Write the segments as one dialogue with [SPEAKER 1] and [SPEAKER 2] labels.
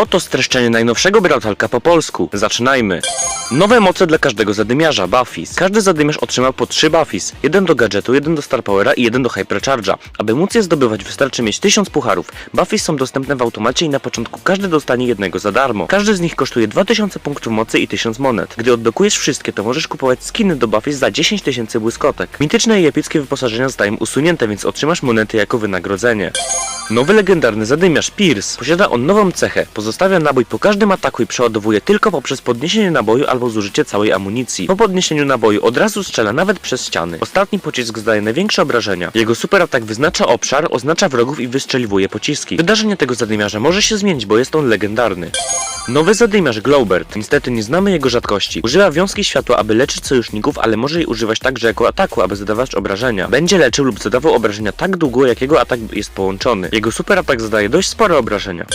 [SPEAKER 1] Oto streszczenie najnowszego Brautalka po polsku. Zaczynajmy. Nowe moce dla każdego zadymiarza, Buffys. Każdy zadymiarz otrzymał po 3 Buffys. Jeden do gadżetu, jeden do Star Powera i jeden do Hypercharge'a. Aby móc je zdobywać wystarczy mieć 1000 pucharów. Buffys są dostępne w automacie i na początku każdy dostanie jednego za darmo. Każdy z nich kosztuje 2000 punktów mocy i 1000 monet. Gdy odblokujesz wszystkie, to możesz kupować skiny do Buffys za 10 tysięcy błyskotek. Mityczne i epickie wyposażenia zostają usunięte, więc otrzymasz monety jako wynagrodzenie. Nowy legendarny zadymiarz Pierce posiada on nową cechę. Pozostawia nabój po każdym ataku i przeładowuje tylko poprzez podniesienie naboju albo zużycie całej amunicji. Po podniesieniu naboju od razu strzela nawet przez ściany. Ostatni pocisk zdaje największe obrażenia. Jego super atak wyznacza obszar, oznacza wrogów i wystrzeliwuje pociski. Wydarzenie tego zadymiarza może się zmienić, bo jest on legendarny. Nowy zadymiarz Glowbert. Niestety nie znamy jego rzadkości. Używa wiązki światła, aby leczyć sojuszników, ale może jej używać także jako ataku, aby zadawać obrażenia. Będzie leczył lub zadawał obrażenia tak długo, jak jego atak jest połączony. Jego super atak zadaje dość spore obrażenia.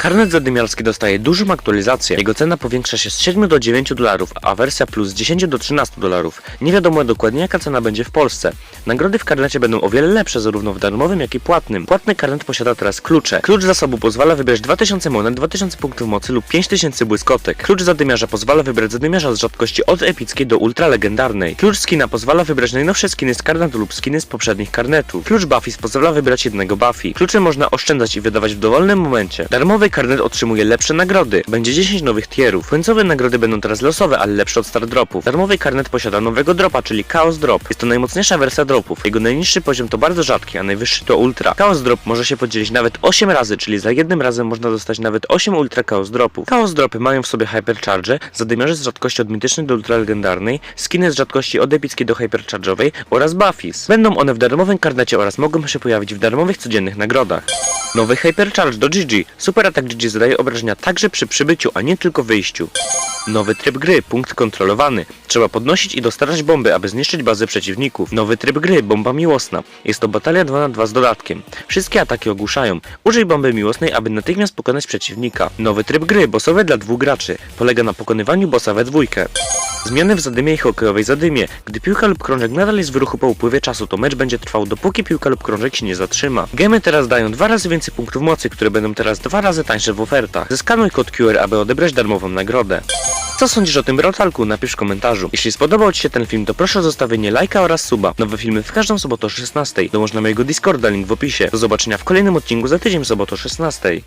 [SPEAKER 1] Karnet zadymiarski dostaje dużą aktualizację. Jego cena powiększa się z 7 do 9 dolarów, a wersja plus z 10 do 13 dolarów. Nie wiadomo dokładnie jaka cena będzie w Polsce. Nagrody w karnecie będą o wiele lepsze zarówno w darmowym, jak i płatnym. Płatny karnet posiada teraz klucze. Klucz zasobu pozwala wybrać 2000 monet, 2000 punktów mocy lub 5000 błyskotek. Klucz zadymiarza pozwala wybrać zadymiarza z rzadkości od epickiej do ultra legendarnej. Klucz skina pozwala wybrać najnowsze skiny z karnetu lub skiny z poprzednich karnetów. Klucz Buffys pozwala wybrać jednego Buffy. Można oszczędzać i wydawać w dowolnym momencie. Darmowy karnet otrzymuje lepsze nagrody. Będzie 10 nowych tierów. Końcowe nagrody będą teraz losowe, ale lepsze od star dropów. Darmowy karnet posiada nowego dropa, czyli Chaos Drop. Jest to najmocniejsza wersja dropów. Jego najniższy poziom to bardzo rzadki, a najwyższy to ultra. Chaos Drop może się podzielić nawet 8 razy, czyli za jednym razem można dostać nawet 8 ultra Chaos Dropów. Chaos Dropy mają w sobie Hypercharge, zadymiarze z rzadkości od mitycznej do ultra legendarnej, skiny z rzadkości od epickiej do Hypercharge'owej oraz Buffys. Będą one w darmowym karnecie oraz mogą się pojawić w darmowych codziennych nagrodach. Nowy Hypercharge do GG. Super atak GG zadaje obrażenia także przy przybyciu, a nie tylko wyjściu. Nowy tryb gry, punkt kontrolowany. Trzeba podnosić i dostarczać bomby, aby zniszczyć bazę przeciwników. Nowy tryb gry, bomba miłosna. Jest to batalia 2 na 2 z dodatkiem. Wszystkie ataki ogłuszają. Użyj bomby miłosnej, aby natychmiast pokonać przeciwnika. Nowy tryb gry, bossowe dla dwóch graczy. Polega na pokonywaniu bossa we dwójkę. Zmiany w zadymie i hokejowej zadymie. Gdy piłka lub krążek nadal jest w ruchu po upływie czasu, to mecz będzie trwał dopóki piłka lub krążek się nie zatrzyma. Gemy teraz dają dwa razy więcej punktów mocy, które będą teraz dwa razy tańsze w ofertach. Zeskanuj kod QR, aby odebrać darmową nagrodę. Co sądzisz o tym Brotalku? Napisz w komentarzu. Jeśli spodobał Ci się ten film, to proszę o zostawienie lajka oraz suba. Nowe filmy w każdą sobotę o 16. Dołącz na mojego Discorda, link w opisie. Do zobaczenia w kolejnym odcinku za tydzień w sobotę o 16.